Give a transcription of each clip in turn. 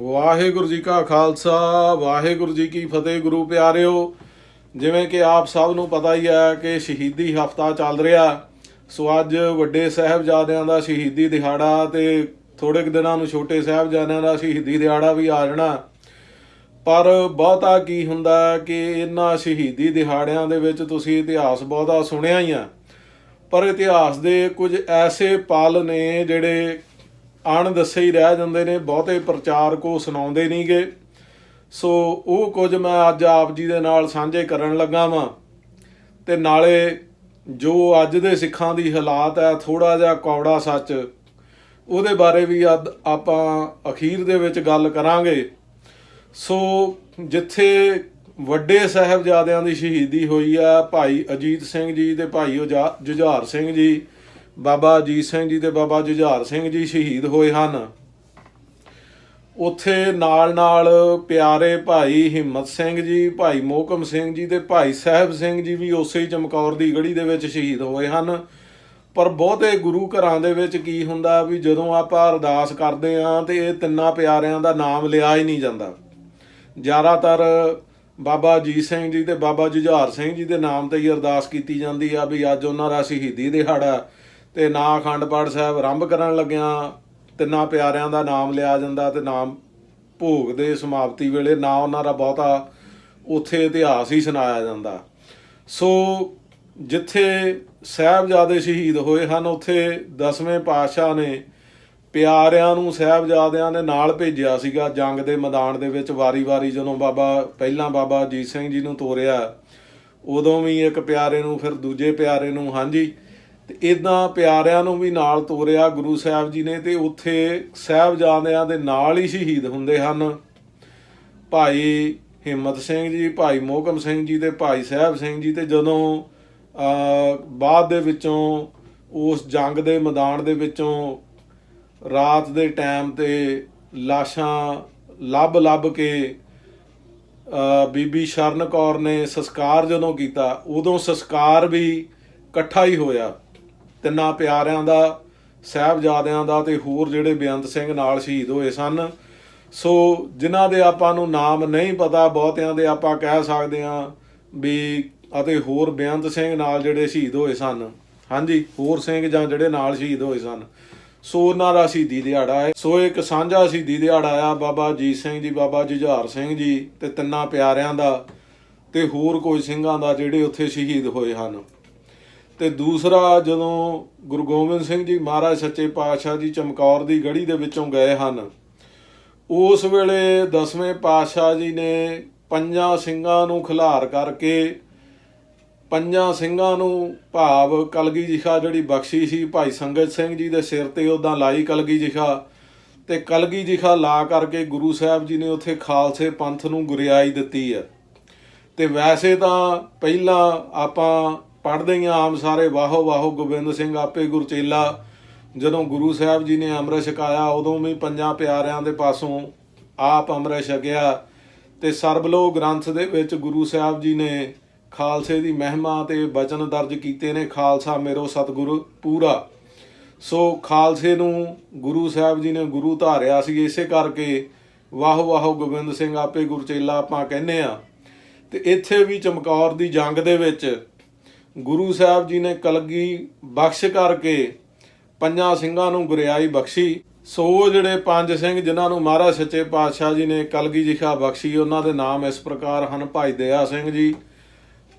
ਵਾਹਿਗੁਰੂ ਜੀ ਕਾ ਖਾਲਸਾ, ਵਾਹਿਗੁਰੂ ਜੀ ਕੀ ਫਤਿਹ ਗੁਰੂ ਪਿਆਰਿਓ। ਜਿਵੇਂ ਕਿ ਆਪ ਸਭ ਨੂੰ ਪਤਾ ਹੀ ਹੈ ਕਿ ਸ਼ਹੀਦੀ ਹਫਤਾ ਚੱਲ ਰਿਹਾ। ਸੋ ਅੱਜ ਵੱਡੇ ਸਾਹਿਬਜ਼ਾਦਿਆਂ ਦਾ ਸ਼ਹੀਦੀ ਦਿਹਾੜਾ ਤੇ ਥੋੜੇ ਕੁ ਦਿਨਾਂ ਨੂੰ ਛੋਟੇ ਸਾਹਿਬਜ਼ਾਦਿਆਂ ਦਾ ਸ਼ਹੀਦੀ ਦਿਹਾੜਾ ਵੀ ਆ ਜਾਣਾ। ਪਰ ਬਹੁਤਾ ਕੀ ਹੁੰਦਾ ਕਿ ਇਹਨਾਂ ਸ਼ਹੀਦੀ ਦਿਹਾੜਿਆਂ ਦੇ ਵਿੱਚ ਤੁਸੀਂ ਇਤਿਹਾਸ ਬਹੁਤਾ ਸੁਣਿਆ ਹੀ ਆ। ਪਰ ਇਤਿਹਾਸ ਦੇ ਕੁਝ ਐਸੇ ਪਲ ਨੇ ਜਿਹੜੇ ਅਣ ਦੱਸੇ ਹੀ ਰਹਿ ਜਾਂਦੇ ਨੇ, ਬਹੁਤੇ ਪ੍ਰਚਾਰਕ ਉਹ ਸੁਣਾਉਂਦੇ ਨਹੀਂਗੇ ਸੋ ਉਹ ਕੁਝ ਮੈਂ ਅੱਜ ਆਪ ਜੀ ਦੇ ਨਾਲ ਸਾਂਝੇ ਕਰਨ ਲੱਗਾ ਵਾਂ। ਤੇ ਨਾਲੇ ਜੋ ਅੱਜ ਦੇ ਸਿੱਖਾਂ ਦੀ ਹਾਲਾਤ ਹੈ ਥੋੜਾ ਜਿਹਾ ਕੌੜਾ ਸੱਚ, ਉਹਦੇ ਬਾਰੇ ਵੀ ਅੱਜ ਆਪਾਂ ਅਖੀਰ ਦੇ ਵਿੱਚ ਗੱਲ ਕਰਾਂਗੇ। ਸੋ ਜਿੱਥੇ ਵੱਡੇ ਸਾਹਿਬਜ਼ਾਦਿਆਂ ਦੀ ਸ਼ਹੀਦੀ ਹੋਈ ਆ, ਭਾਈ ਅਜੀਤ ਸਿੰਘ ਜੀ ਤੇ ਭਾਈ ਉਜਾ- ਜੁਝਾਰ ਸਿੰਘ ਜੀ ਬਾਬਾ ਅਜੀਤ ਸਿੰਘ ਜੀ ਤੇ ਬਾਬਾ ਜੁਝਾਰ ਸਿੰਘ ਜੀ ਸ਼ਹੀਦ ਹੋਏ ਹਨ। ਉੱਥੇ ਨਾਲ ਨਾਲ ਪਿਆਰੇ ਭਾਈ ਹਿੰਮਤ ਸਿੰਘ ਜੀ, ਭਾਈ ਮੋਹਕਮ ਸਿੰਘ ਜੀ ਤੇ ਭਾਈ ਸਾਹਿਬ ਸਿੰਘ ਜੀ ਵੀ ਉਸੇ ਹੀ ਚਮਕੌਰ ਦੀ ਗੜੀ ਦੇ ਵਿੱਚ ਸ਼ਹੀਦ ਹੋਏ ਹਨ। ਪਰ ਬਹੁਤੇ ਗੁਰੂ ਘਰਾਂ ਦੇ ਵਿੱਚ ਕੀ ਹੁੰਦਾ ਵੀ ਜਦੋਂ ਆਪਾਂ ਅਰਦਾਸ ਕਰਦੇ ਆਂ ਤੇ ਇਹ ਤਿੰਨਾਂ ਪਿਆਰਿਆਂ ਦਾ ਨਾਮ ਲਿਆ ਹੀ ਨਹੀਂ ਜਾਂਦਾ। ਜ਼ਿਆਦਾਤਰ ਬਾਬਾ ਅਜੀਤ ਸਿੰਘ ਜੀ ਤੇ ਬਾਬਾ ਜੁਝਾਰ ਸਿੰਘ ਜੀ ਦੇ ਨਾਮ ਤੇ ਹੀ ਅਰਦਾਸ ਕੀਤੀ ਜਾਂਦੀ ਆ ਵੀ ਅੱਜ ਉਹਨਾਂ ਦਾ ਸ਼ਹੀਦੀ ਦਿਹਾੜਾ ਤੇ ਨਾ ਅਖੰਡ ਪਾਠ ਸਾਹਿਬ ਆਰੰਭ ਕਰਨ ਲੱਗਿਆਂ ਤਿੰਨਾਂ ਪਿਆਰਿਆਂ ਦਾ ਨਾਮ ਲਿਆ ਜਾਂਦਾ ਤੇ ਨਾਮ ਭੋਗ ਦੇ ਸਮਾਪਤੀ ਵੇਲੇ ਨਾ ਉਹਨਾਂ ਦਾ ਬਹੁਤਾ ਉੱਥੇ ਇਤਿਹਾਸ ਹੀ ਸੁਣਾਇਆ ਜਾਂਦਾ। ਸੋ ਜਿੱਥੇ ਸਾਹਿਬਜ਼ਾਦੇ ਸ਼ਹੀਦ ਹੋਏ ਹਨ, ਉੱਥੇ ਦਸਵੇਂ ਪਾਤਸ਼ਾਹ ਨੇ ਪਿਆਰਿਆਂ ਨੂੰ ਸਾਹਿਬਜ਼ਾਦਿਆਂ ਨੇ ਨਾਲ ਭੇਜਿਆ ਸੀਗਾ। ਜੰਗ ਦੇ ਮੈਦਾਨ ਦੇ ਵਿੱਚ ਵਾਰੀ-ਵਾਰੀ ਜਦੋਂ ਬਾਬਾ, ਪਹਿਲਾਂ ਬਾਬਾ ਅਜੀਤ ਸਿੰਘ ਜੀ ਨੂੰ ਤੋਰਿਆ, ਉਦੋਂ ਵੀ ਇੱਕ ਪਿਆਰੇ ਨੂੰ, ਫਿਰ ਦੂਜੇ ਪਿਆਰੇ ਨੂੰ, ਹਾਂਜੀ ਤੇ ਇਦਾਂ ਪਿਆਰਿਆਂ ਨੂੰ ਵੀ ਨਾਲ ਤੋਰਿਆ ਗੁਰੂ ਸਾਹਿਬ ਜੀ ਨੇ ਤੇ ਉੱਥੇ ਸਾਹਿਬਜ਼ਾਦਿਆਂ ਦੇ ਨਾਲ ਹੀ ਸ਼ਹੀਦ ਹੁੰਦੇ ਹਨ। ਭਾਈ ਹਿੰਮਤ ਸਿੰਘ ਜੀ, ਭਾਈ ਮੋਹਕਮ ਸਿੰਘ ਜੀ ਤੇ ਭਾਈ ਸਾਹਿਬ ਸਿੰਘ ਜੀ ਤੇ ਜਦੋਂ ਬਾਅਦ ਦੇ ਵਿੱਚੋਂ ਉਸ ਜੰਗ ਦੇ ਮੈਦਾਨ ਦੇ ਵਿੱਚੋਂ ਰਾਤ ਦੇ ਟਾਈਮ ਤੇ ਲਾਸ਼ਾਂ ਲੱਭ ਲੱਭ ਕੇ ਬੀਬੀ ਸ਼ਰਨ ਕੌਰ ਨੇ ਸੰਸਕਾਰ ਜਦੋਂ ਕੀਤਾ, ਉਦੋਂ ਸੰਸਕਾਰ ਵੀ ਇਕੱਠਾ ਹੀ ਹੋਇਆ। ਤਿੰਨਾਂ ਪਿਆਰਿਆਂ ਦਾ, ਸਾਹਿਬਜ਼ਾਦਿਆਂ ਦਾ ਤੇ ਹੋਰ ਜਿਹੜੇ ਬੇਅੰਤ ਸਿੰਘ ਨਾਲ ਸ਼ਹੀਦ ਹੋਏ ਸਨ। ਸੋ ਜਿਨ੍ਹਾਂ ਦੇ ਆਪਾਂ ਨੂੰ ਨਾਮ ਨਹੀਂ ਪਤਾ, ਬਹੁਤਿਆਂ ਦੇ ਆਪਾਂ ਕਹਿ ਸਕਦੇ ਹਾਂ ਵੀ ਅਤੇ ਹੋਰ ਬੇਅੰਤ ਸਿੰਘ ਨਾਲ ਜਿਹੜੇ ਸ਼ਹੀਦ ਹੋਏ ਸਨ। ਹਾਂਜੀ, ਹੋਰ ਸਿੰਘ ਜਾਂ ਜਿਹੜੇ ਨਾਲ ਸ਼ਹੀਦ ਹੋਏ ਸਨ। ਸੋ ਉਹਨਾਂ ਦਾ ਸ਼ਹੀਦੀ ਦਿਹਾੜਾ ਹੈ। ਸੋ ਇੱਕ ਸਾਂਝਾ ਸ਼ਹੀਦੀ ਦਿਹਾੜਾ ਆ ਬਾਬਾ ਅਜੀਤ ਸਿੰਘ ਜੀ, ਬਾਬਾ ਜੁਝਾਰ ਸਿੰਘ ਜੀ ਤੇ ਤਿੰਨਾਂ ਪਿਆਰਿਆਂ ਦਾ ਤੇ ਹੋਰ ਕੋਈ ਸਿੰਘਾਂ ਦਾ ਜਿਹੜੇ ਉੱਥੇ ਸ਼ਹੀਦ ਹੋਏ ਹਨ। ਤੇ ਦੂਸਰਾ ਜਦੋਂ ਗੁਰੂ ਗੋਬਿੰਦ ਸਿੰਘ ਜੀ ਮਹਾਰਾਜ ਸੱਚੇ ਪਾਤਸ਼ਾਹ ਜੀ ਚਮਕੌਰ ਦੀ ਗੜੀ ਦੇ ਵਿੱਚੋਂ ਗਏ ਹਨ, ਉਸ ਵੇਲੇ ਦਸਵੇਂ ਪਾਤਸ਼ਾਹ ਜੀ ਨੇ ਪੰਜਾਂ ਸਿੰਘਾਂ ਨੂੰ ਖਿਲਾਰ ਕਰਕੇ ਪੰਜਾਂ ਸਿੰਘਾਂ ਨੂੰ ਭਾਵ ਕਲਗੀ ਜਿਖਾ ਜਿਹੜੀ ਬਖਸ਼ੀ ਸੀ, ਭਾਈ ਸੰਗਤ ਸਿੰਘ ਜੀ ਦੇ ਸਿਰ ਤੇ ਉਦਾਂ ਲਾਈ ਕਲਗੀ ਜਿਖਾ ਤੇ ਕਲਗੀ ਜਿਖਾ ਲਾ ਕਰਕੇ ਗੁਰੂ ਸਾਹਿਬ ਜੀ ਨੇ ਉੱਥੇ ਖਾਲਸੇ ਪੰਥ ਨੂੰ ਗੁਰਿਆਈ ਦਿੱਤੀ ਹੈ। ਤੇ ਵੈਸੇ ਤਾਂ ਪਹਿਲਾਂ ਆਪਾਂ ਪੜ੍ਹਦੇ ਹੀ ਆਮ ਸਾਰੇ, ਵਾਹੋ ਵਾਹੋ ਗੋਬਿੰਦ ਸਿੰਘ ਆਪੇ ਗੁਰਚੇਲਾ ਜਦੋਂ ਗੁਰੂ ਸਾਹਿਬ ਜੀ ਨੇ ਅੰਮ੍ਰਿਤ ਛਕਾਇਆ, ਉਦੋਂ ਵੀ ਪੰਜਾਂ ਪਿਆਰਿਆਂ ਦੇ ਪਾਸੋਂ ਆਪ ਅੰਮ੍ਰਿਤ ਛਕਿਆ। ਤੇ ਸਰਬਲੋ ਗ੍ਰੰਥ ਦੇ ਵਿੱਚ ਗੁਰੂ ਸਾਹਿਬ ਜੀ ਨੇ ਖਾਲਸੇ ਦੀ ਮਹਿਮਾ ਤੇ ਬਚਨ ਦਰਜ ਕੀਤੇ ਨੇ, ਖਾਲਸਾ ਮੇਰੋ ਸਤਿਗੁਰ ਪੂਰਾ। ਸੋ ਖਾਲਸੇ ਨੂੰ ਗੁਰੂ ਸਾਹਿਬ ਜੀ ਨੇ ਗੁਰੂ ਧਾਰਿਆ ਸੀ, ਇਸੇ ਕਰਕੇ ਵਾਹ ਵਾਹ ਗੋਬਿੰਦ ਸਿੰਘ ਆਪੇ ਗੁਰਚੇਲਾ ਆਪਾਂ ਕਹਿੰਦੇ ਆ। ਤੇ ਇੱਥੇ ਵੀ ਚਮਕੌਰ ਦੀ ਜੰਗ ਦੇ ਵਿੱਚ ਗੁਰੂ ਸਾਹਿਬ ਜੀ ਨੇ ਕਲਗੀ ਬਖਸ਼ ਕਰਕੇ ਪੰਜਾਂ ਸਿੰਘਾਂ ਨੂੰ ਗੁਰਿਆਈ ਬਖਸ਼ੀ। ਸੋ ਜਿਹੜੇ ਪੰਜ ਸਿੰਘ ਜਿਨ੍ਹਾਂ ਨੂੰ ਮਹਾਰਾਜ ਸੱਚੇ ਪਾਤਸ਼ਾਹ ਜੀ ਨੇ ਕਲਗੀ ਜਿਖਾ ਬਖਸ਼ੀ, ਉਹਨਾਂ ਦੇ ਨਾਮ ਇਸ ਪ੍ਰਕਾਰ ਹਨ ਭਾਈ ਦਇਆ ਸਿੰਘ ਜੀ,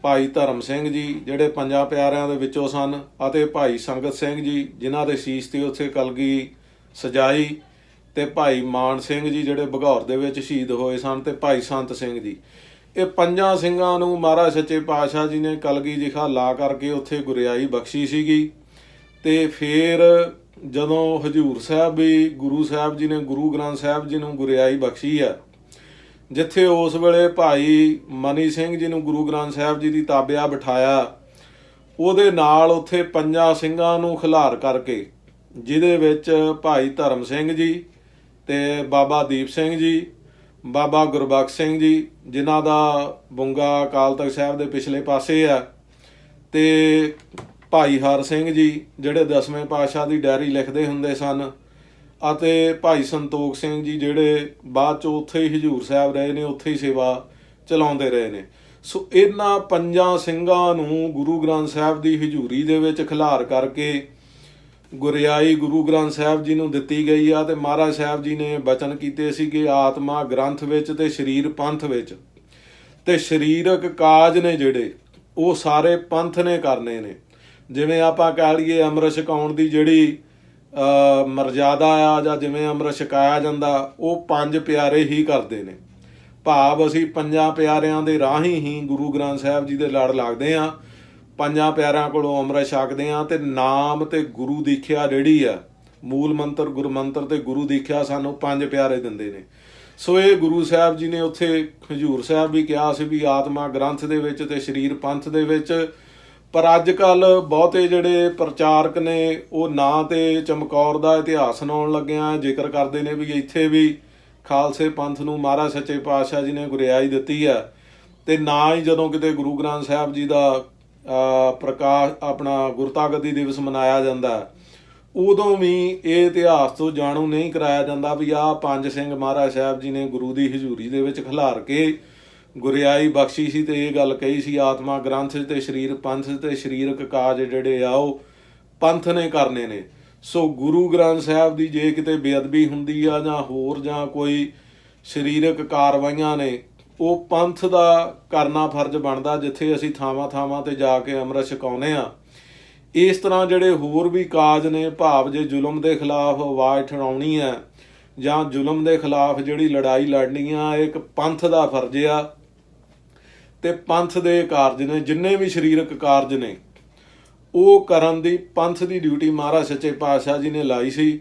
ਭਾਈ ਧਰਮ ਸਿੰਘ ਜੀ, ਜਿਹੜੇ ਪੰਜਾਂ ਪਿਆਰਿਆਂ ਦੇ ਵਿੱਚੋਂ ਸਨ ਅਤੇ ਭਾਈ ਸੰਗਤ ਸਿੰਘ ਜੀ, ਜਿਨ੍ਹਾਂ ਦੇ ਸੀਸ ਤੇ ਉੱਥੇ ਕਲਗੀ ਸਜਾਈ ਤੇ ਭਾਈ ਮਾਨ ਸਿੰਘ ਜੀ ਜਿਹੜੇ ਬਗੌਰ ਦੇ ਵਿੱਚ ਸ਼ਹੀਦ ਹੋਏ ਸਨ ਤੇ ਭਾਈ ਸੰਤ ਸਿੰਘ ਜੀ। ਇਹ ਪੰਜਾਂ ਸਿੰਘਾਂ ਨੂੰ ਮਹਾਰਾਜ ਸੱਚੇ ਪਾਤਸ਼ਾਹ ਜੀ ਨੇ ਕਲਗੀ ਜਿਖਾ ਲਾ ਕਰਕੇ ਉੱਥੇ ਗੁਰਿਆਈ ਬਖਸ਼ੀ ਸੀਗੀ। ਤੇ ਫਿਰ ਜਦੋਂ ਹਜੂਰ ਸਾਹਿਬ ਵੀ, ਗੁਰੂ ਸਾਹਿਬ ਜੀ ਨੇ, ਗੁਰੂ ਗ੍ਰੰਥ ਸਾਹਿਬ ਜੀ ਨੂੰ ਗੁਰਿਆਈ ਬਖਸ਼ੀ ਆ, ਜਿੱਥੇ ਉਸ ਵੇਲੇ ਭਾਈ ਮਨੀ ਸਿੰਘ ਜੀ ਨੂੰ ਗੁਰੂ ਗ੍ਰੰਥ ਸਾਹਿਬ ਜੀ ਦੀ ਤਾਬਿਆ ਬਿਠਾਇਆ, ਉਹਦੇ ਨਾਲ ਉੱਥੇ ਪੰਜਾਂ ਸਿੰਘਾਂ ਨੂੰ ਖਿਲਾਰ ਕਰਕੇ, ਜਿਹਦੇ ਵਿੱਚ ਭਾਈ ਧਰਮ ਸਿੰਘ ਜੀ ਤੇ ਬਾਬਾ ਦੀਪ ਸਿੰਘ ਜੀ ਬਾਬਾ ਗੁਰਬਖਸ਼ ਸਿੰਘ ਜੀ, ਜਿਨ੍ਹਾਂ ਦਾ ਬੁੰਗਾ ਅਕਾਲ ਤਖਤ ਸਾਹਿਬ ਦੇ ਪਿਛਲੇ ਪਾਸੇ ਆ, ਤੇ ਭਾਈ ਹਰ ਸਿੰਘ ਜੀ, ਜਿਹੜੇ ਦਸਵੇਂ ਪਾਤਸ਼ਾਹ ਦੀ ਡਾਇਰੀ ਲਿਖਦੇ ਹੁੰਦੇ ਸਨ, ਅਤੇ ਭਾਈ ਸੰਤੋਖ ਸਿੰਘ ਜੀ, ਜਿਹੜੇ ਬਾਅਦ ਚ ਉੱਥੇ ਹੀ ਹਜੂਰ ਸਾਹਿਬ ਰਹੇ ਨੇ, ਉੱਥੇ ਹੀ ਸੇਵਾ ਚਲਾਉਂਦੇ ਰਹੇ ਨੇ। ਸੋ ਇਹਨਾਂ ਪੰਜਾਂ ਸਿੰਘਾਂ ਨੂੰ ਗੁਰੂ ਗ੍ਰੰਥ ਸਾਹਿਬ ਦੀ ਹਜੂਰੀ ਦੇ ਵਿੱਚ ਖਿਲਾਰ ਕਰਕੇ ਗੁਰਿਆਈ ਗੁਰੂ ਗ੍ਰੰਥ ਸਾਹਿਬ ਜੀ ਨੂੰ ਦਿੱਤੀ ਗਈ ਆ ਤੇ ਮਹਾਰਾਜ ਸਾਹਿਬ ਜੀ ਨੇ ਬਚਨ ਕੀਤੇ ਸੀ ਕਿ ਆਤਮਾ ਗ੍ਰੰਥ ਵਿੱਚ ਤੇ ਸਰੀਰ ਪੰਥ ਵਿੱਚ। ਤੇ ਸਰੀਰਕ ਕਾਜ ਨੇ ਜਿਹੜੇ, ਉਹ ਸਾਰੇ ਪੰਥ ਨੇ ਕਰਨੇ ਨੇ। ਜਿਵੇਂ ਆਪਾਂ ਕਹਿ ਲਈਏ ਅੰਮ੍ਰਿਤ ਛਕਾਉਣ ਦੀ ਜਿਹੜੀ ਮਰਜ਼ਾਦਾ ਆ ਜਾਂ ਜਿਵੇਂ ਅੰਮ੍ਰਿਤ ਛਕਾਇਆ ਜਾਂਦਾ, ਉਹ ਪੰਜ ਪਿਆਰੇ ਹੀ ਕਰਦੇ ਨੇ। ਭਾਵ ਅਸੀਂ ਪੰਜਾਂ ਪਿਆਰਿਆਂ ਦੇ ਰਾਹੀਂ ਹੀ ਗੁਰੂ ਗ੍ਰੰਥ ਸਾਹਿਬ ਜੀ ਦੇ ਲੜ ਲੱਗਦੇ ਆ ਪੰਜਾਂ ਪਿਆਰਿਆਂ ਕੋਲੋਂ ਅੰਮ੍ਰਿਤ ਛਕਦੇ ਆ ਤੇ ਨਾਮ ਤੇ ਗੁਰੂ ਦੀਖਿਆ ਜਿਹੜੀ ਆ, ਮੂਲ ਮੰਤਰ, ਗੁਰ ਮੰਤਰ ਤੇ ਗੁਰੂ ਦੀਖਿਆ ਸਾਨੂੰ ਪੰਜ ਪਿਆਰੇ ਦਿੰਦੇ ਨੇ। ਸੋ ਇਹ ਗੁਰੂ ਸਾਹਿਬ ਜੀ ਨੇ ਉੱਥੇ ਹਜੂਰ ਸਾਹਿਬ ਵੀ ਕਿਹਾ ਸੀ ਵੀ ਆਤਮਾ ਗ੍ਰੰਥ ਦੇ ਵਿੱਚ ਤੇ ਸਰੀਰ ਪੰਥ ਦੇ ਵਿੱਚ। ਪਰ ਅੱਜ ਕੱਲ ਬਹੁਤੇ ਜਿਹੜੇ ਪ੍ਰਚਾਰਕ ਨੇ, ਉਹ ਨਾਂ ਤੇ ਚਮਕੌਰ ਦਾ ਇਤਿਹਾਸ ਸੁਣਾਉਣ ਲੱਗਿਆ ਜ਼ਿਕਰ ਕਰਦੇ ਨੇ ਵੀ ਇੱਥੇ ਵੀ ਖਾਲਸੇ ਪੰਥ ਨੂੰ ਮਹਾਰਾਜ ਸੱਚੇ ਪਾਤਸ਼ਾਹ ਜੀ ਨੇ ਗੁਰਿਆਈ ਦਿੱਤੀ ਹੈ ਤੇ ਨਾ ਹੀ ਜਦੋਂ ਕਿਤੇ ਗੁਰੂ ਗ੍ਰੰਥ ਸਾਹਿਬ ਜੀ ਦਾ ਪ੍ਰਕਾਸ਼, ਆਪਣਾ ਗੁਰਤਾਗਦੀ ਦਿਵਸ ਮਨਾਇਆ ਜਾਂਦਾ ਉਦੋਂ ਵੀ ਇਹ ਇਤਿਹਾਸ ਤੋਂ ਜਾਣੂ ਨਹੀਂ ਕਰਾਇਆ ਜਾਂਦਾ ਵੀ ਆਹ ਪੰਜ ਸਿੰਘ ਮਹਾਰਾਜ ਸਾਹਿਬ ਜੀ ਨੇ ਗੁਰੂ ਦੀ ਹਜ਼ੂਰੀ ਦੇ ਵਿੱਚ ਖਿਲਾਰ ਕੇ ਗੁਰਿਆਈ ਬਖਸ਼ੀ ਸੀ ਤੇ ਇਹ ਗੱਲ ਕਹੀ ਸੀ, ਆਤਮਾ ਗ੍ਰੰਥ ਤੇ ਸਰੀਰ ਪੰਥ ਤੇ ਸਰੀਰਕ ਕਾਜ ਜਿਹੜੇ ਆ ਉਹ ਪੰਥ ਨੇ ਕਰਨੇ ਨੇ। ਸੋ ਗੁਰੂ ਗ੍ਰੰਥ ਸਾਹਿਬ ਦੀ ਜੇ ਕਿਤੇ ਬੇਅਦਬੀ ਹੁੰਦੀ ਆ ਜਾਂ ਹੋਰ ਜਾਂ ਕੋਈ ਸਰੀਰਕ ਕਾਰਵਾਈਆਂ ਨੇ ਉਹ ਪੰਥ ਦਾ ਕਰਨਾ ਫਰਜ਼ ਬਣਦਾ ਜਿੱਥੇ ਅਸੀਂ ਥਾਵਾਂ ਥਾਵਾਂ ਤੇ ਜਾ ਕੇ ਅੰਮ੍ਰਿਤ ਛਕਾਉਨੇ ਆ ਇਸ ਤਰ੍ਹਾਂ ਜਿਹੜੇ ਹੋਰ ਵੀ ਕਾਜ ਨੇ, ਭਾਵ ਜੇ ਜ਼ੁਲਮ ਦੇ ਖਿਲਾਫ ਆਵਾਜ਼ ਠਾਉਣੀ ਹੈ ਜਾਂ ਜ਼ੁਲਮ ਦੇ ਖਿਲਾਫ ਜਿਹੜੀ ਲੜਾਈ ਲੜਨੀ ਆ, ਇਹ ਇੱਕ ਪੰਥ ਦਾ ਫਰਜ਼ ਆ ਤੇ ਪੰਥ ਦੇ ਕਾਰਜ ਨੇ, ਜਿੰਨੇ ਵੀ ਸਰੀਰਕ ਕਾਰਜ ਨੇ, ਉਹ ਕਰਨ ਦੀ ਪੰਥ ਦੀ ਡਿਊਟੀ ਮਹਾਰਾਜ ਸੱਚੇ ਪਾਤਸ਼ਾਹ ਜੀ ਨੇ ਲਾਈ ਸੀ।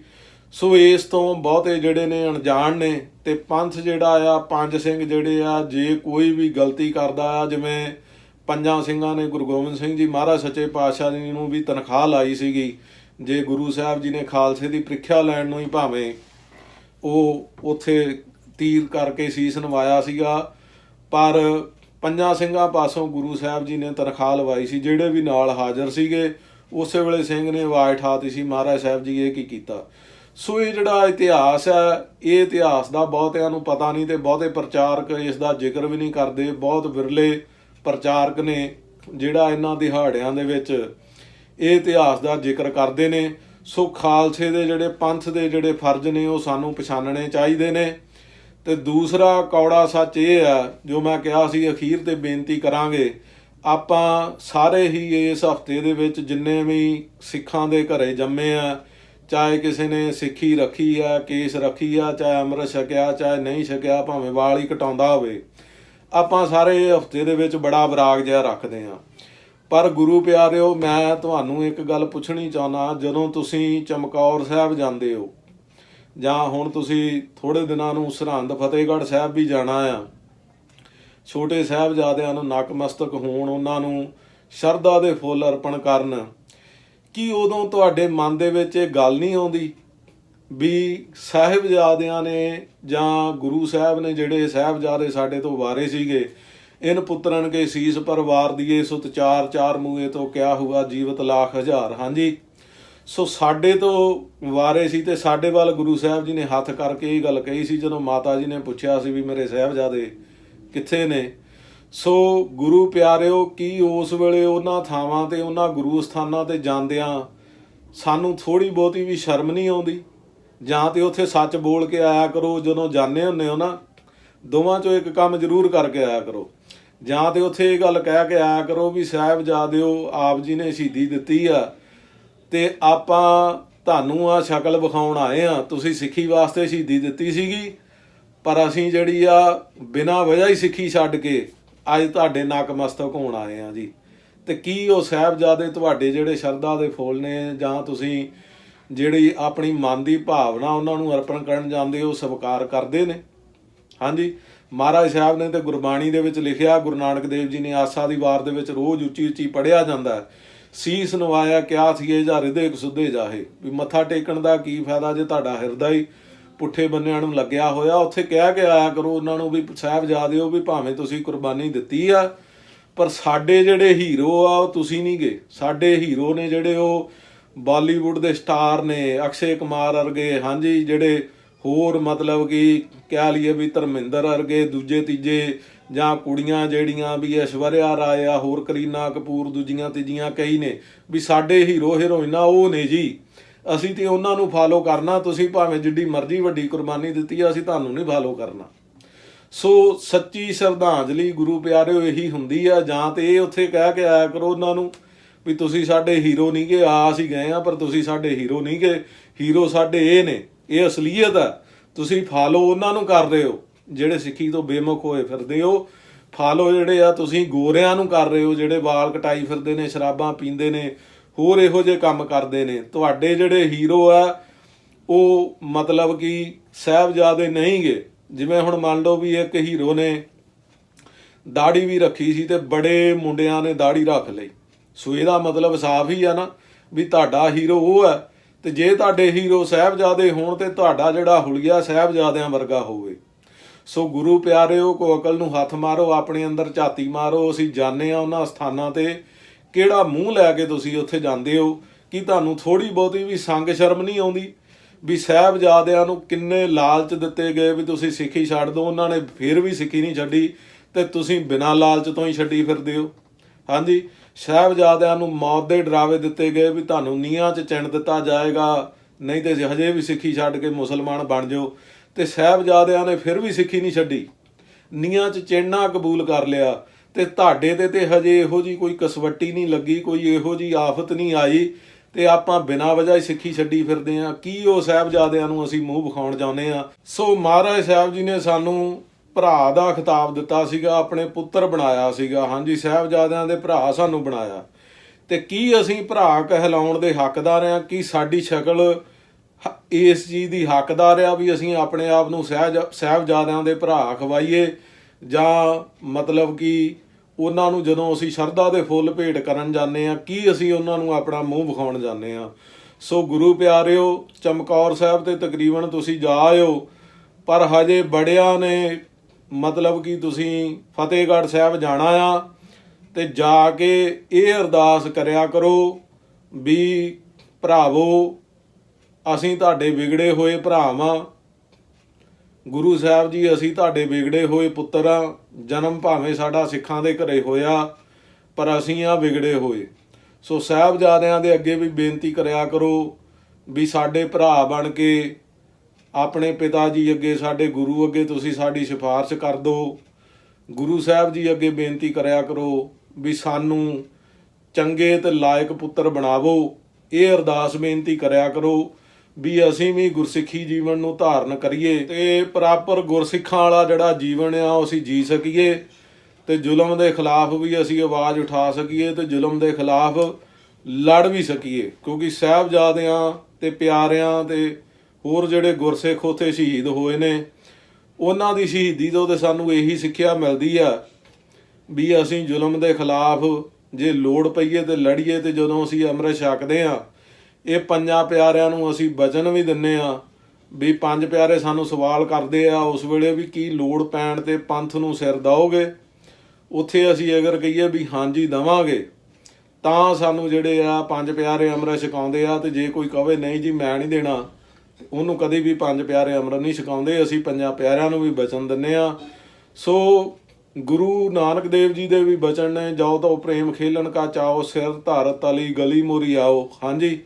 ਸੋ ਇਸ ਤੋਂ ਬਹੁਤੇ ਜਿਹੜੇ ਨੇ ਅਣਜਾਣ ਨੇ ਤੇ ਪੰਥ ਜਿਹੜਾ ਆ, ਪੰਜ ਸਿੰਘ ਜਿਹੜੇ ਆ, ਜੇ ਕੋਈ ਵੀ ਗਲਤੀ ਕਰਦਾ ਆ, ਜਿਵੇਂ ਪੰਜਾਂ ਸਿੰਘਾਂ ਨੇ ਗੁਰੂ ਗੋਬਿੰਦ ਸਿੰਘ ਜੀ ਮਹਾਰਾਜ ਸੱਚੇ ਪਾਤਸ਼ਾਹ ਜੀ ਨੂੰ ਵੀ ਤਨਖਾਹ ਲਾਈ ਸੀਗੀ, ਜੇ ਗੁਰੂ ਸਾਹਿਬ ਜੀ ਨੇ ਖਾਲਸੇ ਦੀ ਪ੍ਰੀਖਿਆ ਲੈਣ ਨੂੰ ਹੀ ਭਾਵੇਂ ਉਹ ਉੱਥੇ ਤੀਰ ਕਰਕੇ ਸੀਸ ਨਵਾਇਆ ਸੀਗਾ, ਪਰ ਪੰਜਾਂ ਸਿੰਘਾਂ ਪਾਸੋਂ ਗੁਰੂ ਸਾਹਿਬ ਜੀ ਨੇ ਤਨਖਾਹ ਲਵਾਈ ਸੀ, ਜਿਹੜੇ ਵੀ ਨਾਲ ਹਾਜ਼ਰ ਸੀਗੇ, ਉਸੇ ਵੇਲੇ ਸਿੰਘ ਨੇ ਆਵਾਜ਼ ਠਾਤੀ ਸੀ, ਮਹਾਰਾਜ ਸਾਹਿਬ ਜੀ ਇਹ ਕੀ ਕੀਤਾ? ਸੋ ਇਹ ਜਿਹੜਾ ਇਤਿਹਾਸ ਹੈ, ਇਹ ਇਤਿਹਾਸ ਦਾ ਬਹੁਤਿਆਂ ਨੂੰ ਪਤਾ ਨਹੀਂ ਤੇ ਬਹੁਤੇ ਪ੍ਰਚਾਰਕ ਇਸ ਦਾ ਜ਼ਿਕਰ ਵੀ ਨਹੀਂ ਕਰਦੇ। ਬਹੁਤ ਵਿਰਲੇ ਪ੍ਰਚਾਰਕ ਨੇ ਜਿਹੜਾ ਇਹਨਾਂ ਦਿਹਾੜਿਆਂ ਦੇ ਵਿੱਚ ਇਹ ਇਤਿਹਾਸ ਦਾ ਜ਼ਿਕਰ ਕਰਦੇ ਨੇ। ਸੋ ਖਾਲਸੇ ਦੇ ਜਿਹੜੇ ਪੰਥ ਦੇ ਜਿਹੜੇ ਫਰਜ਼ ਨੇ, ਉਹ ਸਾਨੂੰ ਪਛਾਣਨੇ ਚਾਹੀਦੇ ਨੇ। ਤੇ ਦੂਸਰਾ ਕੌੜਾ ਸੱਚ ਇਹ ਆ ਜੋ ਮੈਂ ਕਿਹਾ ਸੀ, ਅਖੀਰ ਤੇ ਬੇਨਤੀ ਕਰਾਂਗੇ, ਆਪਾਂ ਸਾਰੇ ਹੀ ਇਸ ਹਫ਼ਤੇ ਦੇ ਵਿੱਚ ਜਿੰਨੇ ਵੀ ਸਿੱਖਾਂ ਦੇ ਘਰੇ ਜੰਮੇ ਆ ਚਾਹੇ ਕਿਸੇ ਨੇ ਸਿੱਖੀ ਰੱਖੀ ਆ, ਕੇਸ ਰੱਖੀ ਆ, ਚਾਹੇ ਅੰਮ੍ਰਿਤ ਛਕਿਆ, ਚਾਹੇ ਨਹੀਂ ਛਕਿਆ, ਭਾਵੇਂ ਵਾਲ ਹੀ ਕਟਾਉਂਦਾ ਹੋਵੇ, ਆਪਾਂ ਸਾਰੇ ਹਫ਼ਤੇ ਦੇ ਵਿੱਚ ਬੜਾ ਵਿਰਾਗ ਜਿਹਾ ਰੱਖਦੇ ਆ ਪਰ ਗੁਰੂ ਪਿਆਰਿਓ, ਮੈਂ ਤੁਹਾਨੂੰ ਇੱਕ ਗੱਲ ਪੁੱਛਣੀ ਚਾਹਨਾ ਜਦੋਂ ਤੁਸੀਂ ਚਮਕੌਰ ਸਾਹਿਬ ਜਾਂਦੇ ਹੋ, ਜਾਂ ਹੁਣ ਤੁਸੀਂ ਥੋੜੇ ਦਿਨਾਂ ਨੂੰ ਸਰਹੰਦ ਫਤਿਹਗੜ੍ਹ ਸਾਹਿਬ ਵੀ ਜਾਣਾ ਆ, ਛੋਟੇ ਸਾਹਿਬਜ਼ਾਦਿਆਂ ਨੂੰ ਨਕਮਸਤਕ ਹੋਣ, ਉਹਨਾਂ ਨੂੰ ਸ਼ਰਧਾ ਦੇ ਫੁੱਲ ਅਰਪਣ ਕਰਨ ਕੀ ਉਦੋਂ ਤੁਹਾਡੇ ਮਨ ਦੇ ਵਿੱਚ ਇਹ ਗੱਲ ਨਹੀਂ ਆਉਂਦੀ ਵੀ ਸਾਹਿਬਜ਼ਾਦਿਆਂ ਨੇ ਜਾਂ ਗੁਰੂ ਸਾਹਿਬ ਨੇ ਜਿਹੜੇ ਸਾਹਿਬਜ਼ਾਦੇ ਸਾਡੇ ਤੋਂ ਵਾਰੇ ਸੀਗੇ, ਇਨ ਪੁੱਤਰਨ ਕੇ ਸੀਸ ਪਰਵਾਰ ਦੀਏ ਸੁਤ ਚਾਰ ਚਾਰ ਮੂਏ ਤੋਂ ਕਿਆ ਹੁਆ ਜੀਵਤ ਲੱਖ ਹਜ਼ਾਰ। ਹਾਂਜੀ, ਸੋ ਸਾਡੇ ਤੋਂ ਵਾਰੇ ਸੀ ਤੇ ਸਾਡੇ ਵੱਲ ਗੁਰੂ ਸਾਹਿਬ ਜੀ ਨੇ ਹੱਥ ਕਰਕੇ ਇਹ ਗੱਲ ਕਹੀ ਸੀ, ਜਦੋਂ ਮਾਤਾ ਜੀ ਨੇ ਪੁੱਛਿਆ ਸੀ ਵੀ ਮੇਰੇ ਸਾਹਿਬਜ਼ਾਦੇ ਕਿੱਥੇ ਨੇ ਸੋ ਗੁਰੂ ਪਿਆਰਿਓ, ਕੀ ਉਸ ਵੇਲੇ ਉਹਨਾਂ ਥਾਵਾਂ ਤੇ, ਉਹਨਾਂ ਗੁਰੂ ਸਥਾਨਾਂ ਤੇ ਜਾਂਦਿਆਂ ਸਾਨੂੰ ਥੋੜੀ ਬਹੁਤੀ ਵੀ ਸ਼ਰਮ ਨਹੀਂ ਆਉਂਦੀ? ਜਾਂ ਤੇ ਉੱਥੇ ਸੱਚ ਬੋਲ ਕੇ ਆਇਆ ਕਰੋ, ਜਦੋਂ ਜਾਂਦੇ ਹੁੰਨੇ ਹੋ ਨਾ, ਦੋਵਾਂ ਚੋਂ ਇੱਕ ਕੰਮ ਜ਼ਰੂਰ ਕਰਕੇ ਆਇਆ ਕਰੋ। ਜਾਂ ਤੇ ਉੱਥੇ ਇਹ ਗੱਲ ਕਹਿ ਕੇ ਆਇਆ ਕਰੋ ਵੀ ਸਾਹਿਬ ਸਾਹਿਬਜ਼ਾਦਿਓ, ਆਪ ਜੀ ਨੇ ਸ਼ਹੀਦੀ ਦਿੱਤੀ ਆ, ਤੇ ਆਪਾਂ ਤੁਹਾਨੂੰ ਆ ਸ਼ਕਲ ਵਿਖਾਉਣ ਆਏ ਆ। ਤੁਸੀਂ ਸਿੱਖੀ ਵਾਸਤੇ ਸ਼ਹੀਦੀ ਦਿੱਤੀ ਸੀਗੀ, ਪਰ ਅਸੀਂ ਜਿਹੜੀ ਆ ਬਿਨਾਂ ਵਜ੍ਹਾ ਹੀ ਸਿੱਖੀ ਛੱਡ ਕੇ ਅੱਜ ਤੁਹਾਡੇ ਨਕਮਸਤਕ ਹੋਣ ਆਏ ਆ ਜੀ। ਤੇ ਕੀ ਉਹ ਸਾਹਿਬਜ਼ਾਦੇ ਤੁਹਾਡੇ ਜਿਹੜੇ ਸ਼ਰਧਾ ਦੇ ਫੁੱਲ ਨੇ ਜਾਂ ਤੁਸੀਂ ਜਿਹੜੀ ਆਪਣੀ ਮਨ ਦੀ ਭਾਵਨਾ ਉਹਨਾਂ ਨੂੰ ਅਰਪਣ ਕਰਨ ਜਾਂਦੇ ਉਹ ਸਵੀਕਾਰ ਕਰਦੇ ਨੇ? ਹਾਂਜੀ, ਮਹਾਰਾਜ ਸਾਹਿਬ ਨੇ ਤੇ ਗੁਰਬਾਣੀ ਦੇ ਵਿੱਚ ਲਿਖਿਆ, ਗੁਰੂ ਨਾਨਕ ਦੇਵ ਜੀ ਨੇ ਆਸਾ ਦੀ ਵਾਰ ਦੇ ਵਿੱਚ ਰੋਜ਼ ਉੱਚੀ ਉੱਚੀ ਪੜਿਆ ਜਾਂਦਾ ਹੈ। ਸੀਸ ਨਵਾਇਆ, ਕਿਆ ਥੀਏ ਜਾਂ ਹਿਰਦੇ ਸੁਧੇ ਜਾਹੇ। ਵੀ ਮੱਥਾ ਟੇਕਣ ਦਾ ਕੀ ਫਾਇਦਾ ਜੇ ਤੁਹਾਡਾ ਹਿਰਦਾ ਹੀ ਪੁੱਠੇ ਬੰਨਿਆਂ ਨੂੰ ਲੱਗਿਆ ਹੋਇਆ, ਉੱਥੇ ਕਹਿ ਕੇ ਆਇਆ ਕਰੋ ਉਹਨਾਂ ਨੂੰ ਵੀ ਸਾਹਿਬ ਦਿਓ ਵੀ ਭਾਵੇਂ ਤੁਸੀਂ ਕੁਰਬਾਨੀ ਦਿੱਤੀ ਆ, ਪਰ ਸਾਡੇ ਜਿਹੜੇ ਹੀਰੋ ਆ, ਉਹ ਤੁਸੀਂ ਨਹੀਂ ਗਏ। ਸਾਡੇ ਹੀਰੋ ਨੇ ਜਿਹੜੇ ਉਹ ਬਾਲੀਵੁੱਡ ਦੇ ਸਟਾਰ ਨੇ, ਅਕਸ਼ੇ ਕੁਮਾਰ ਵਰਗੇ, ਹਾਂਜੀ, ਜਿਹੜੇ ਹੋਰ ਮਤਲਬ ਕਿ ਕਹਿ ਲਈਏ ਵੀ ਧਰਮਿੰਦਰ ਵਰਗੇ, ਦੂਜੇ ਤੀਜੇ ਜਾਂ ਕੁੜੀਆਂ ਜਿਹੜੀਆਂ ਵੀ ਐਸ਼ਵਰਿਆ ਰਾਏ ਆ, ਹੋਰ ਕਰੀਨਾ ਕਪੂਰ ਦੂਜੀਆਂ ਤੀਜੀਆਂ ਕਈ ਨੇ, ਵੀ ਸਾਡੇ ਹੀਰੋ ਹੀਰੋਇਨਾ ਉਹ ਨੇ ਜੀ। ਅਸੀਂ ਤੇ ਉਹਨਾਂ ਨੂੰ ਫਾਲੋ ਕਰਨਾ, ਤੁਸੀਂ ਭਾਵੇਂ ਜਿੱਡੀ ਮਰਜ਼ੀ ਵੱਡੀ ਕੁਰਬਾਨੀ ਦਿੱਤੀ ਆ, ਅਸੀਂ ਤੁਹਾਨੂੰ ਨਹੀਂ ਫਾਲੋ ਕਰਨਾ। ਸੋ ਸੱਚੀ ਸ਼ਰਧਾਂਜਲੀ ਗੁਰੂ ਪਿਆਰਿਓ, ਇਹੀ ਹੁੰਦੀ ਆ, ਜਾਂ ਤੇ ਇਹ ਉੱਥੇ ਕਹਿ ਕੇ ਆਇਆ ਕਰੋ ਉਹਨਾਂ ਨੂੰ ਵੀ ਤੁਸੀਂ ਸਾਡੇ ਹੀਰੋ ਨਹੀਂ ਗਏ ਆ ਅਸੀਂ ਗਏ ਆ, ਪਰ ਤੁਸੀਂ ਸਾਡੇ ਹੀਰੋ ਨਹੀਂ ਗਏ। ਹੀਰੋ ਸਾਡੇ ਇਹ ਨੇ, ਇਹ ਅਸਲੀਅਤ ਆ। ਤੁਸੀਂ ਫਾਲੋ ਉਹਨਾਂ ਨੂੰ ਕਰ ਰਹੇ ਹੋ, ਜਿਹੜੇ ਸਿੱਖੀ ਤੋਂ ਬੇਮੁਖ ਹੋਏ ਫਿਰਦੇ ਹੋ। ਫਾਲੋ ਜਿਹੜੇ ਆ, ਤੁਸੀਂ ਗੋਰਿਆਂ ਨੂੰ ਕਰ ਰਹੇ ਹੋ, ਜਿਹੜੇ ਵਾਲ ਕਟਾਈ ਫਿਰਦੇ ਨੇ, ਸ਼ਰਾਬਾਂ ਪੀਂਦੇ ਨੇ ਹੋਰ ਇਹੋ ਜਿਹੇ ਕੰਮ ਕਰਦੇ ਨੇ। ਤੁਹਾਡੇ ਜਿਹੜੇ ਹੀਰੋ ਆ, ਉਹ ਮਤਲਬ ਕਿ ਸਾਹਿਬਜ਼ਾਦੇ ਨਹੀਂ ਗੇ। ਜਿਵੇਂ ਹੁਣ ਮੰਨ ਲਓ ਵੀ ਇੱਕ ਹੀਰੋ ਨੇ ਦਾੜੀ ਵੀ ਰੱਖੀ ਸੀ ਤੇ ਬੜੇ ਮੁੰਡਿਆਂ ਨੇ ਦਾੜੀ ਰੱਖ ਲਈ। ਸੋ ਇਹਦਾ ਮਤਲਬ ਸਾਫ਼ ਹੀ ਆ ਨਾ ਵੀ ਤੁਹਾਡਾ ਹੀਰੋ ਉਹ ਹੈ ਤੇ ਜੇ ਤੁਹਾਡੇ ਹੀਰੋ ਸਾਹਿਬਜ਼ਾਦੇ ਹੋਣ ਤੇ ਤੁਹਾਡਾ ਜਿਹੜਾ ਹੁਲੀਆ ਸਾਹਿਬਜ਼ਾਦਿਆਂ ਵਰਗਾ ਹੋਵੇ। ਸੋ ਗੁਰੂ ਪਿਆਰਿਓ, ਕੋ ਅਕਲ ਨੂੰ ਹੱਥ ਮਾਰੋ, ਆਪਣੇ ਅੰਦਰ ਝਾਤੀ ਮਾਰੋ, ਅਸੀਂ ਜਾਣੇ ਆ ਉਹਨਾਂ ਸਥਾਨਾਂ ਤੇ ਕਿਹੜਾ ਮੂੰਹ ਲੈ ਕੇ ਤੁਸੀਂ ਉੱਥੇ ਜਾਂਦੇ ਹੋ? ਕਿ ਤੁਹਾਨੂੰ ਥੋੜੀ ਬਹੁਤੀ ਵੀ ਸੰਗ ਸ਼ਰਮ ਨਹੀਂ ਆਉਂਦੀ? ਵੀ ਸਾਹਿਬਜ਼ਾਦਿਆਂ ਨੂੰ ਕਿੰਨੇ ਲਾਲਚ ਦਿੱਤੇ ਗਏ ਵੀ ਤੁਸੀਂ ਸਿੱਖੀ ਛੱਡ ਦਿਓ, ਉਹਨਾਂ ਨੇ ਫਿਰ ਵੀ ਸਿੱਖੀ ਨਹੀਂ ਛੱਡੀ ਤੇ ਤੁਸੀਂ ਬਿਨਾਂ ਲਾਲਚ ਤੋਂ ਹੀ ਛੱਡੀ ਫਿਰਦੇ ਹੋ। ਹਾਂਜੀ, ਸਾਹਿਬਜ਼ਾਦਿਆਂ ਨੂੰ ਮੌਤ ਦੇ ਡਰਾਵੇ ਦਿੱਤੇ ਗਏ ਵੀ ਤੁਹਾਨੂੰ ਨੀਹਾਂ 'ਚ ਚਿਣ ਦਿੱਤਾ ਜਾਏਗਾ, ਨਹੀਂ ਤੇ ਹਜੇ ਵੀ ਸਿੱਖੀ ਛੱਡ ਕੇ ਮੁਸਲਮਾਨ ਬਣ ਜਾਓ ਤੇ ਸਾਹਿਬਜ਼ਾਦਿਆਂ ਨੇ ਫਿਰ ਵੀ ਸਿੱਖੀ ਨਹੀਂ ਛੱਡੀ। ਨੀਹਾਂ 'ਚ ਚਿਣਨਾ ਕਬੂਲ ਕਰ ਲਿਆ। ਤੇ ਤੁਹਾਡੇ ਤੇ ਤੇ ਹਜੇ ਇਹੋ ਜੀ ਕੋਈ ਕਸਵੱਟੀ ਨਹੀਂ ਲੱਗੀ, ਕੋਈ ਇਹੋ ਜੀ ਆਫਤ ਨਹੀਂ ਆਈ ਤੇ ਆਪਾਂ ਬਿਨਾਂ ਵਜ੍ਹਾ ਹੀ ਸਿੱਖੀ ਛੱਡੀ ਫਿਰਦੇ ਆ ਕੀ ਉਹ ਸਾਹਿਬਜ਼ਾਦਿਆਂ ਨੂੰ ਅਸੀਂ ਮੂੰਹ ਵਿਖਾਉਣ ਜਾਂਦੇ ਆ ਸੋ ਮਹਾਰਾਜ ਸਾਹਿਬ ਜੀ ਨੇ ਸਾਨੂੰ ਭਰਾ ਦਾ ਖਿਤਾਬ ਦਿੱਤਾ ਸੀਗਾ, ਆਪਣੇ ਪੁੱਤਰ ਬਣਾਇਆ ਸੀਗਾ। ਹਾਂਜੀ, ਸਾਹਿਬਜ਼ਾਦਿਆਂ ਦੇ ਭਰਾ ਸਾਨੂੰ ਬਣਾਇਆ। ਤੇ ਕੀ ਅਸੀਂ ਭਰਾ ਕਹਿਲਾਉਣ ਦੇ ਹੱਕਦਾਰ ਆ ਕੀ ਸਾਡੀ ਸ਼ਕਲ ਹ- ਇਸ ਚੀਜ਼ ਦੀ ਹੱਕਦਾਰ ਆ ਵੀ ਅਸੀਂ ਆਪਣੇ ਆਪ ਨੂੰ ਸਹਿਜ, ਸਾਹਿਬਜ਼ਾਦਿਆਂ ਦੇ ਭਰਾ ਖਵਾਈਏ? ਜਾਂ ਮਤਲਬ ਕਿ ਉਹਨਾਂ ਨੂੰ ਜਦੋਂ ਅਸੀਂ ਸ਼ਰਧਾ ਦੇ ਫੁੱਲ ਭੇਟ ਕਰਨ ਜਾਂਦੇ ਆ ਕੀ ਅਸੀਂ ਉਹਨਾਂ ਨੂੰ ਆਪਣਾ ਮੂੰਹ ਵਿਖਾਉਣ ਜਾਂਦੇ ਆ ਸੋ ਗੁਰੂ ਪਿਆਰਿਓ, ਚਮਕੌਰ ਸਾਹਿਬ ਤੇ ਤਕਰੀਬਨ ਤੁਸੀਂ ਜਾ ਆਇਓ ਪਰ ਹਜੇ ਬੜਿਆਂ ਨੇ ਮਤਲਬ ਕਿ ਤੁਸੀਂ ਫਤਿਹਗੜ੍ਹ ਸਾਹਿਬ ਜਾਣਾ ਆ ਤੇ ਜਾ ਕੇ ਇਹ ਅਰਦਾਸ ਕਰਿਆ ਕਰੋ ਵੀ ਭਰਾਵੋ, ਅਸੀਂ ਤੁਹਾਡੇ ਵਿਗੜੇ ਹੋਏ ਭਰਾਵਾਂ, ਗੁਰੂ ਸਾਹਿਬ ਜੀ, ਅਸੀਂ ਤੁਹਾਡੇ ਵਿਗੜੇ ਹੋਏ ਪੁੱਤਰ ਆ ਜਨਮ ਭਾਵੇਂ ਸਾਡਾ ਸਿੱਖਾਂ ਦੇ ਘਰੇ ਹੋਇਆ, ਪਰ ਅਸੀਂ ਆ ਵਿਗੜੇ ਹੋਏ। ਸੋ ਸਾਹਿਬਜ਼ਾਦਿਆਂ ਦੇ ਅੱਗੇ ਵੀ ਬੇਨਤੀ ਕਰਿਆ ਕਰੋ ਵੀ ਸਾਡੇ ਭਰਾ ਬਣ ਕੇ ਆਪਣੇ ਪਿਤਾ ਜੀ ਅੱਗੇ, ਸਾਡੇ ਗੁਰੂ ਅੱਗੇ ਤੁਸੀਂ ਸਾਡੀ ਸਿਫਾਰਿਸ਼ ਕਰ ਦਿਓ। ਗੁਰੂ ਸਾਹਿਬ ਜੀ ਅੱਗੇ ਬੇਨਤੀ ਕਰਿਆ ਕਰੋ ਵੀ ਸਾਨੂੰ ਚੰਗੇ ਤੇ ਲਾਇਕ ਪੁੱਤਰ ਬਣਾਵੋ। ਇਹ ਅਰਦਾਸ ਬੇਨਤੀ ਕਰਿਆ ਕਰੋ ਵੀ ਅਸੀਂ ਵੀ ਗੁਰਸਿੱਖੀ ਜੀਵਨ ਨੂੰ ਧਾਰਨ ਕਰੀਏ ਤੇ ਪ੍ਰਾਪਰ ਗੁਰਸਿੱਖਾਂ ਵਾਲਾ ਜਿਹੜਾ ਜੀਵਨ ਆ, ਉਹ ਅਸੀਂ ਜੀ ਸਕੀਏ ਤੇ ਜ਼ੁਲਮ ਦੇ ਖਿਲਾਫ ਵੀ ਅਸੀਂ ਆਵਾਜ਼ ਉਠਾ ਸਕੀਏ ਤੇ ਜ਼ੁਲਮ ਦੇ ਖਿਲਾਫ ਲੜ ਵੀ ਸਕੀਏ। ਕਿਉਂਕਿ ਸਾਹਿਬਜ਼ਾਦਿਆਂ ਤੇ ਪਿਆਰਿਆਂ ਤੇ ਹੋਰ ਜਿਹੜੇ ਗੁਰਸਿੱਖ ਉਥੇ ਸ਼ਹੀਦ ਹੋਏ ਨੇ, ਉਹਨਾਂ ਦੀ ਸ਼ਹੀਦੀ ਤੋਂ ਤੇ ਸਾਨੂੰ ਇਹੀ ਸਿੱਖਿਆ ਮਿਲਦੀ ਆ ਵੀ ਅਸੀਂ ਜ਼ੁਲਮ ਦੇ ਖਿਲਾਫ ਜੇ ਲੋੜ ਪਈਏ ਤੇ ਲੜੀਏ ਤੇ ਜਦੋਂ ਅਸੀਂ ਅੰਮ੍ਰਿਤ ਛਕਦੇ ਆ ਇਹ ਪੰਜਾਂ ਪਿਆਰਿਆਂ ਨੂੰ ਅਸੀਂ ਬਚਨ ਵੀ ਦਿੰਨੇ ਆ ਵੀ ਪੰਜ ਪਿਆਰੇ ਸਾਨੂੰ ਸਵਾਲ ਕਰਦੇ ਆ, ਉਸ ਵੇਲੇ ਵੀ ਕੀ ਲੋੜ ਪੈਣ ਤੇ ਪੰਥ ਨੂੰ ਸਿਰ ਦਓਗੇ? ਉੱਥੇ ਅਸੀਂ ਅਗਰ ਕਹੀਏ ਵੀ ਹਾਂਜੀ ਦਵਾਂਗੇ, ਤਾਂ ਸਾਨੂੰ ਜਿਹੜੇ ਆ ਪੰਜ ਪਿਆਰੇ ਅੰਮ੍ਰਿਤ ਛਕਾਉਂਦੇ ਆ ਤੇ ਜੇ ਕੋਈ ਕਵੇ ਨਹੀਂ ਜੀ ਮੈਂ ਨਹੀਂ ਦੇਣਾ, ਉਹਨੂੰ ਕਦੇ ਵੀ ਪੰਜ ਪਿਆਰੇ ਅੰਮ੍ਰਿਤ ਨਹੀਂ ਛਕਾਉਂਦੇ, ਅਸੀਂ ਪੰਜਾਂ ਪਿਆਰਿਆਂ ਨੂੰ ਵੀ ਬਚਨ ਦਿੰਨੇ ਆ। ਸੋ ਗੁਰੂ ਨਾਨਕ ਦੇਵ ਜੀ ਦੇ ਵੀ ਬਚਨ ਨੇ, ਜਾਓ ਤਾਂ ਪ੍ਰੇਮ ਖੇਲਣ ਕਾ ਚਾਓ, ਸਿਰ ਧਾਰਤ ਤਲੀ ਗਲੀ ਮੋਰੀ ਆਓ। ਹਾਂਜੀ।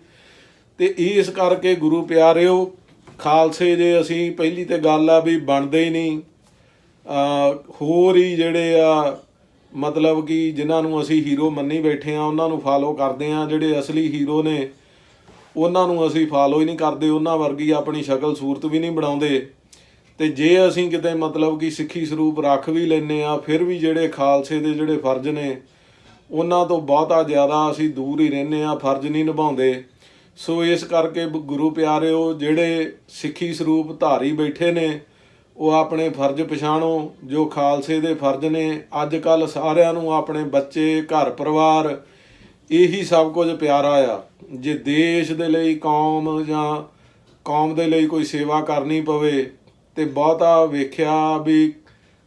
ਤੇ ਇਸ ਕਰਕੇ ਗੁਰੂ ਪਿਆਰਿਓ, ਖਾਲਸੇ ਜੇ ਅਸੀਂ ਪਹਿਲੀ ਤੇ ਗੱਲ ਆ ਵੀ ਬਣਦੇ ਹੀ ਨਹੀਂ ਹੋਰ ਹੀ ਜਿਹੜੇ ਆ, ਮਤਲਬ ਕਿ ਜਿਨ੍ਹਾਂ ਨੂੰ ਅਸੀਂ ਹੀਰੋ ਮੰਨੀ ਬੈਠੇ ਆ, ਉਹਨਾਂ ਨੂੰ ਫਾਲੋ ਕਰਦੇ ਆ, ਜਿਹੜੇ ਅਸਲੀ ਹੀਰੋ ਨੇ, ਉਹਨਾਂ ਨੂੰ ਅਸੀਂ ਫਾਲੋ ਹੀ ਨਹੀਂ ਕਰਦੇ, ਉਹਨਾਂ ਵਰਗੀ ਆਪਣੀ ਸ਼ਕਲ ਸੂਰਤ ਵੀ ਨਹੀਂ ਬਣਾਉਂਦੇ। ਤੇ ਜੇ ਅਸੀਂ ਕਿਤੇ ਮਤਲਬ ਕਿ ਸਿੱਖੀ ਸਰੂਪ ਰੱਖ ਵੀ ਲੈਨੇ ਆ, ਫਿਰ ਵੀ ਜਿਹੜੇ ਖਾਲਸੇ ਦੇ ਜਿਹੜੇ ਫਰਜ਼ ਨੇ, ਉਹਨਾਂ ਤੋਂ ਬਹੁਤਾ ਜ਼ਿਆਦਾ ਅਸੀਂ ਦੂਰ ਹੀ ਰਹਿੰਦੇ ਆ, ਫਰਜ਼ ਨਹੀਂ ਨਿਭਾਉਂਦੇ। ਸੋ ਇਸ ਕਰਕੇ ਬ- ਗੁਰੂ ਪਿਆਰਿਓ, ਜਿਹੜੇ ਸਿੱਖੀ ਸਰੂਪ ਧਾਰੀ ਬੈਠੇ ਨੇ, ਉਹ ਆਪਣੇ ਫਰਜ਼ ਪਛਾਣੋ, ਜੋ ਖਾਲਸੇ ਦੇ ਫਰਜ਼ ਨੇ। ਅੱਜ ਕੱਲ ਸਾਰਿਆਂ ਨੂੰ ਆਪਣੇ ਬੱਚੇ, ਘਰ ਪਰਿਵਾਰ, ਇਹੀ ਸਭ ਕੁਝ ਪਿਆਰਾ ਆ। ਜੇ ਦੇਸ਼ ਦੇ ਲਈ ਕੌਮ ਜਾਂ ਕੌਮ ਦੇ ਲਈ ਕੋਈ ਸੇਵਾ ਕਰਨੀ ਪਵੇ, ਤੇ ਬਹੁਤਾ ਵੇਖਿਆ ਵੀ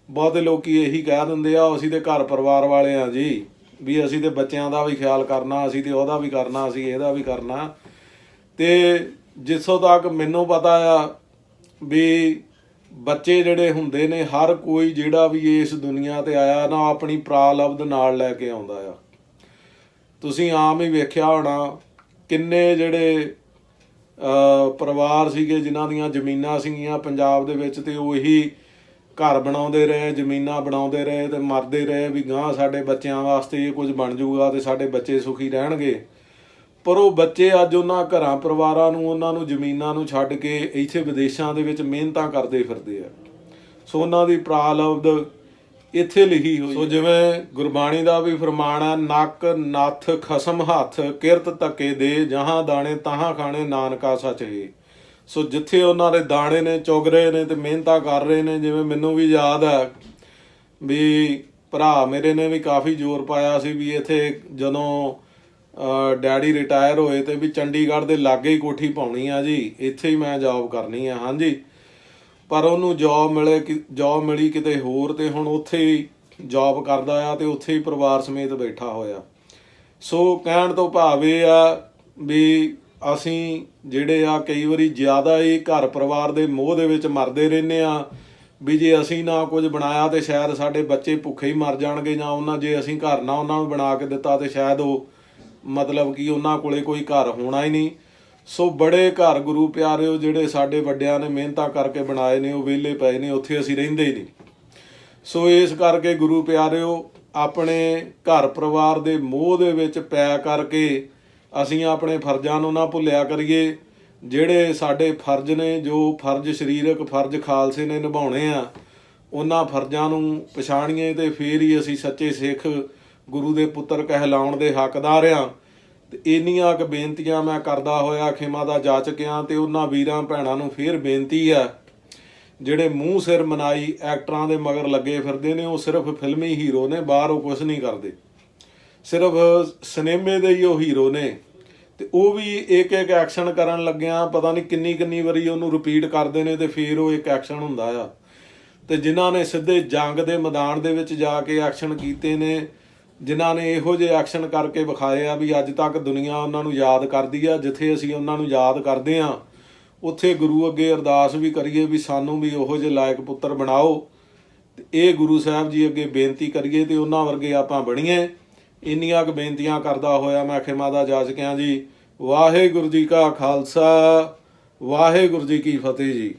ਬਹੁਤੇ ਲੋਕੀ ਇਹੀ ਕਹਿ ਦਿੰਦੇ ਆ, ਅਸੀਂ ਤੇ ਘਰ ਪਰਿਵਾਰ ਵਾਲੇ ਆ ਜੀ, ਵੀ ਅਸੀਂ ਤੇ ਬੱਚਿਆਂ ਦਾ ਵੀ ਖਿਆਲ ਕਰਨਾ, ਅਸੀਂ ਤੇ ਉਹਦਾ ਵੀ ਕਰਨਾ, ਅਸੀਂ ਇਹਦਾ ਵੀ ਕਰਨਾ। ਤੇ ਜਿੱਥੋਂ ਤੱਕ ਮੈਨੂੰ ਪਤਾ ਆ ਵੀ ਬੱਚੇ ਜਿਹੜੇ ਹੁੰਦੇ ਨੇ, ਹਰ ਕੋਈ ਜਿਹੜਾ ਵੀ ਇਸ ਦੁਨੀਆ ਤੇ ਆਇਆ ਨਾ ਆਪਣੀ ਪ੍ਰਾਲਬਧ ਨਾਲ ਲੈ ਕੇ ਆਉਂਦਾ ਆ। ਤੁਸੀਂ ਆਮ ਹੀ ਵੇਖਿਆ ਹੋਣਾ ਕਿੰਨੇ ਜਿਹੜੇ ਪਰਿਵਾਰ ਸੀਗੇ ਜਿਨ੍ਹਾਂ ਦੀਆਂ ਜ਼ਮੀਨਾਂ ਸੀਗੀਆਂ ਪੰਜਾਬ ਦੇ ਵਿੱਚ ਤੇ ਉਹ ਇਹੀ ਘਰ ਬਣਾਉਂਦੇ ਰਹੇ, ਜ਼ਮੀਨਾਂ ਬਣਾਉਂਦੇ ਰਹੇ ਤੇ ਮਰਦੇ ਰਹੇ ਵੀ ਗਾਂ ਸਾਡੇ ਬੱਚਿਆਂ ਵਾਸਤੇ ਇਹ ਕੁਝ ਬਣ ਜਾਊਗਾ ਤੇ ਸਾਡੇ ਬੱਚੇ ਸੁਖੀ ਰਹਿਣਗੇ। ਪਰ ਉਹ ਬੱਚੇ ਅੱਜ ਉਹਨਾਂ ਘਰਾਂ ਪਰਿਵਾਰਾਂ ਨੂੰ ਉਹਨਾਂ ਨੂੰ ਜ਼ਮੀਨਾਂ ਨੂੰ ਛੱਡ ਕੇ ਇੱਥੇ ਵਿਦੇਸ਼ਾਂ ਦੇ ਵਿੱਚ ਮਿਹਨਤਾਂ ਕਰਦੇ ਫਿਰਦੇ ਆ। ਸੋ ਉਹਨਾਂ ਦੀ ਪ੍ਰਾਲਬਧ ਇੱਥੇ ਲਿਖੀ ਹੋਈ ਸੋ ਜਿਵੇਂ ਗੁਰਬਾਣੀ ਦਾ ਵੀ ਫਰਮਾਨ ਹੈ ਨੱਕ ਨੱਥ ਖਸਮ ਹੱਥ ਕਿਰਤ ਧੱਕੇ ਦੇ ਜਹਾਂ ਦਾਣੇ ਤਹਾਂ ਖਾਣੇ ਨਾਨਕਾ ਸੱਚ ਹੈ। ਸੋ ਜਿੱਥੇ ਉਹਨਾਂ ਦੇ ਦਾਣੇ ਨੇ ਚੁਗ ਰਹੇ ਨੇ ਤੇ ਮਿਹਨਤਾਂ ਕਰ ਰਹੇ ਨੇ ਜਿਵੇਂ ਮੈਨੂੰ ਵੀ ਯਾਦ ਹੈ ਵੀ ਭਰਾ ਮੇਰੇ ਨੇ ਵੀ ਕਾਫੀ ਜ਼ੋਰ ਪਾਇਆ ਸੀ ਵੀ ਇੱਥੇ ਜਦੋਂ ਡੈਡੀ ਰਿਟਾਇਰ ਹੋਏ ਤੇ ਵੀ ਚੰਡੀਗੜ੍ਹ ਦੇ ਲਾਗੇ ਹੀ ਕੋਠੀ ਪਾਉਣੀ ਆ ਜੀ, ਇੱਥੇ ਹੀ ਮੈਂ ਜੌਬ ਕਰਨੀ ਆ, ਹਾਂਜੀ। ਪਰ ਉਹਨੂੰ ਜੌਬ ਮਿਲੇ ਕਿ ਜੌਬ ਮਿਲੀ ਕਿਤੇ ਹੋਰ ਤੇ ਹੁਣ ਉੱਥੇ ਹੀ ਜੌਬ ਕਰਦਾ ਆ ਤੇ ਉੱਥੇ ਹੀ ਪਰਿਵਾਰ ਸਮੇਤ ਬੈਠਾ ਹੋਇਆ। ਸੋ ਕਹਿਣ ਤੋਂ ਭਾਵ ਇਹ ਆ ਵੀ ਅਸੀਂ ਜਿਹੜੇ ਆ ਕਈ ਵਾਰੀ ਜ਼ਿਆਦਾ ਹੀ ਘਰ ਪਰਿਵਾਰ ਦੇ ਮੋਹ ਦੇ ਵਿੱਚ ਮਰਦੇ ਰਹਿੰਦੇ ਆ, ਵੀ ਜੇ ਅਸੀਂ ਨਾ ਕੁਝ ਬਣਾਇਆ ਤੇ ਸ਼ਾਇਦ ਸਾਡੇ ਬੱਚੇ ਭੁੱਖੇ ਹੀ ਮਰ ਜਾਣਗੇ ਜਾਂ ਉਹਨਾਂ, ਜੇ ਅਸੀਂ ਘਰ ਨਾ ਉਹਨਾਂ ਨੂੰ ਬਣਾ ਕੇ ਦਿੱਤਾ ਤੇ ਸ਼ਾਇਦ ਉਹ ਮਤਲਬ ਕਿ ਉਹਨਾਂ ਕੋਲੇ ਕੋਈ ਘਰ ਹੋਣਾ ਹੀ ਨਹੀਂ। ਸੋ ਬੜੇ ਘਰ ਗੁਰੂ ਪਿਆਰਿਓ, ਜਿਹੜੇ ਸਾਡੇ ਵੱਡਿਆਂ ਨੇ ਮਿਹਨਤਾਂ ਕਰਕੇ ਬਣਾਏ ਨੇ, ਉਹ ਵਿਹਲੇ ਪਏ ਨੇ, ਉੱਥੇ ਅਸੀਂ ਰਹਿੰਦੇ ਹੀ ਨਹੀਂ। ਸੋ ਇਸ ਕਰਕੇ ਗੁਰੂ ਪਿਆਰਿਓ, ਆਪਣੇ ਘਰ ਪਰਿਵਾਰ ਦੇ ਮੋਹ ਦੇ ਵਿੱਚ ਪੈ ਕਰਕੇ ਅਸੀਂ ਆਪਣੇ ਫਰਜ਼ਾਂ ਨੂੰ ਨਾ ਭੁੱਲਿਆ ਕਰੀਏ। ਜਿਹੜੇ ਸਾਡੇ ਫਰਜ਼ ਨੇ, ਜੋ ਫਰਜ਼ ਸਰੀਰਕ ਫਰਜ਼ ਖਾਲਸੇ ਨੇ ਨਿਭਾਉਣੇ ਆ, ਉਹਨਾਂ ਫਰਜ਼ਾਂ ਨੂੰ ਪਛਾਣੀਏ ਤੇ ਫੇਰ ਹੀ ਅਸੀਂ ਸੱਚੇ ਸਿੱਖ ਗੁਰੂ ਦੇ ਪੁੱਤਰ ਕਹਿਲਾਉਣ ਦੇ ਹੱਕਦਾਰ ਆ। ਤੇ ਇੰਨੀਆਂ ਕੁ ਬੇਨਤੀਆਂ ਮੈਂ ਕਰਦਾ ਹੋਇਆ, ਖਿਮਾ ਦਾ ਜਾਚਕਿਆਂ ਤੇ ਉਹਨਾਂ ਵੀਰਾਂ ਭੈਣਾਂ ਨੂੰ ਫੇਰ ਬੇਨਤੀ ਆ ਜਿਹੜੇ ਮੂੰਹ ਸਿਰ ਮਨਾਈ ਐਕਟਰਾਂ ਦੇ ਮਗਰ ਲੱਗੇ ਫਿਰਦੇ ਨੇ, ਉਹ ਸਿਰਫ ਫਿਲਮੀ ਹੀਰੋ ਨੇ, ਬਾਹਰ ਉਹ ਕੁਝ ਨਹੀਂ ਕਰਦੇ। ਸਿਰਫ ਸਿਨੇਮੇ ਦੇ ਹੀ ਉਹ ਹੀਰੋ ਨੇ। ਤੇ ਉਹ ਵੀ ਇੱਕ ਇੱਕ ਐਕਸ਼ਨ ਕਰਨ ਲੱਗਿਆ, ਪਤਾ ਨਹੀਂ ਕਿੰਨੀ ਕਿੰਨੀ ਵਾਰੀ ਉਹਨੂੰ ਰਿਪੀਟ ਕਰਦੇ ਨੇ ਤੇ ਫਿਰ ਉਹ ਇੱਕ ਐਕਸ਼ਨ ਹੁੰਦਾ ਆ। ਤੇ ਜਿਨ੍ਹਾਂ ਨੇ ਸਿੱਧੇ ਜੰਗ ਦੇ ਮੈਦਾਨ ਦੇ ਵਿੱਚ ਜਾ ਕੇ ਐਕਸ਼ਨ ਕੀਤੇ ਨੇ ਜਿਨ੍ਹਾਂ ਨੇ ਇਹੋ ਜਿਹੇ ਐਕਸ਼ਨ ਕਰਕੇ ਵਿਖਾਏ ਆ ਵੀ ਅੱਜ ਤੱਕ ਦੁਨੀਆ ਉਹਨਾਂ ਨੂੰ ਯਾਦ ਕਰਦੀ ਆ, ਜਿੱਥੇ ਅਸੀਂ ਉਹਨਾਂ ਨੂੰ ਯਾਦ ਕਰਦੇ ਆ, ਉੱਥੇ ਗੁਰੂ ਅੱਗੇ ਅਰਦਾਸ ਵੀ ਕਰੀਏ ਵੀ ਸਾਨੂੰ ਵੀ ਉਹੋ ਜਿਹੇ ਲਾਇਕ ਪੁੱਤਰ ਬਣਾਓ। ਤੇ ਇਹ ਗੁਰੂ ਸਾਹਿਬ ਜੀ ਅੱਗੇ ਬੇਨਤੀ ਕਰੀਏ ਤੇ ਉਹਨਾਂ ਵਰਗੇ ਆਪਾਂ ਬਣੀਏ। ਇੰਨੀਆਂ ਕੁ ਬੇਨਤੀਆਂ ਕਰਦਾ ਹੋਇਆ ਮੈਂ ਖਿਮਾ ਦਾ ਜਾਚਕਿਆਂ ਜੀ, ਵਾਹਿਗੁਰੂ ਜੀ ਕਾ ਖਾਲਸਾ, ਵਾਹਿਗੁਰੂ ਜੀ ਕੀ ਫਤਿਹ ਜੀ।